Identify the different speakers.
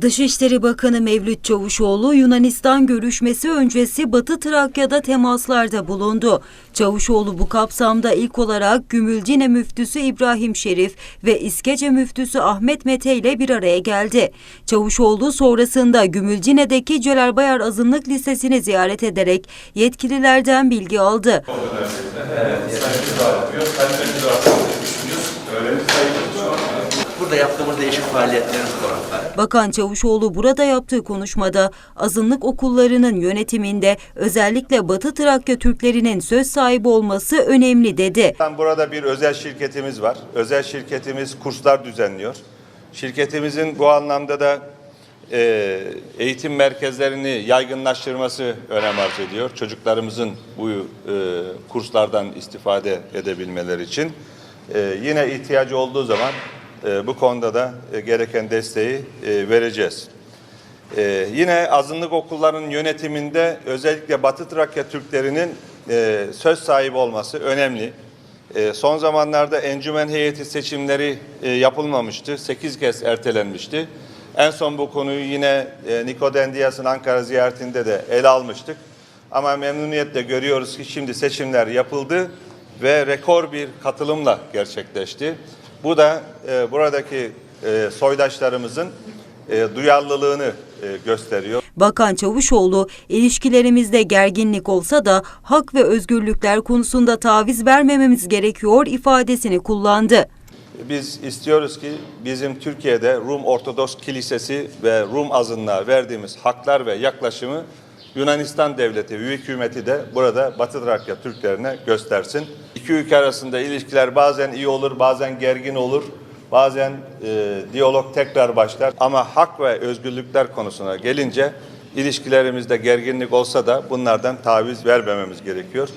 Speaker 1: Dışişleri Bakanı Mevlüt Çavuşoğlu Yunanistan görüşmesi öncesi Batı Trakya'da temaslarda bulundu. Çavuşoğlu bu kapsamda ilk olarak Gümülcine müftüsü İbrahim Şerif ve İskece müftüsü Ahmet Mete ile bir araya geldi. Çavuşoğlu sonrasında Gümülcine'deki Celal Bayar Azınlık Lisesi'ni ziyaret ederek yetkililerden bilgi aldı.
Speaker 2: Burada yaptığımız değişik faaliyetlerin fotoğrafları.
Speaker 1: Bakan Çavuşoğlu burada yaptığı konuşmada azınlık okullarının yönetiminde özellikle Batı Trakya Türklerinin söz sahibi olması önemli dedi.
Speaker 3: Burada bir özel şirketimiz var. Özel şirketimiz kurslar düzenliyor. Şirketimizin bu anlamda da e, eğitim merkezlerini yaygınlaştırması önem arz ediyor. Çocuklarımızın bu e, kurslardan istifade edebilmeleri için. E, yine ihtiyacı olduğu zaman e, bu konuda da e, gereken desteği e, vereceğiz. Ee, yine azınlık okullarının yönetiminde özellikle Batı Trakya Türklerinin e, söz sahibi olması önemli. E, son zamanlarda encümen heyeti seçimleri yapılmamıştı. 8 kez ertelenmişti. En son bu konuyu yine e, Nikoden Dias'ın Ankara ziyaretinde de ele almıştık. Ama memnuniyetle görüyoruz ki şimdi seçimler yapıldı ve rekor bir katılımla gerçekleşti. Bu da e, buradaki e, soydaşlarımızın e, duyarlılığını e, gösteriyor.
Speaker 1: Bakan Çavuşoğlu ilişkilerimizde gerginlik olsa da hak ve özgürlükler konusunda taviz vermememiz gerekiyor ifadesini kullandı.
Speaker 3: Biz istiyoruz ki bizim Türkiye'de Rum Ortodoks Kilisesi ve Rum azınlığa verdiğimiz haklar ve yaklaşımı Yunanistan devleti ve hükümeti de burada Batı Trakya Türklerine göstersin. İki ülke arasında ilişkiler bazen iyi olur, bazen gergin olur. Bazen e, diyalog tekrar başlar ama hak ve özgürlükler konusuna gelince ilişkilerimizde gerginlik olsa da bunlardan taviz vermememiz gerekiyor.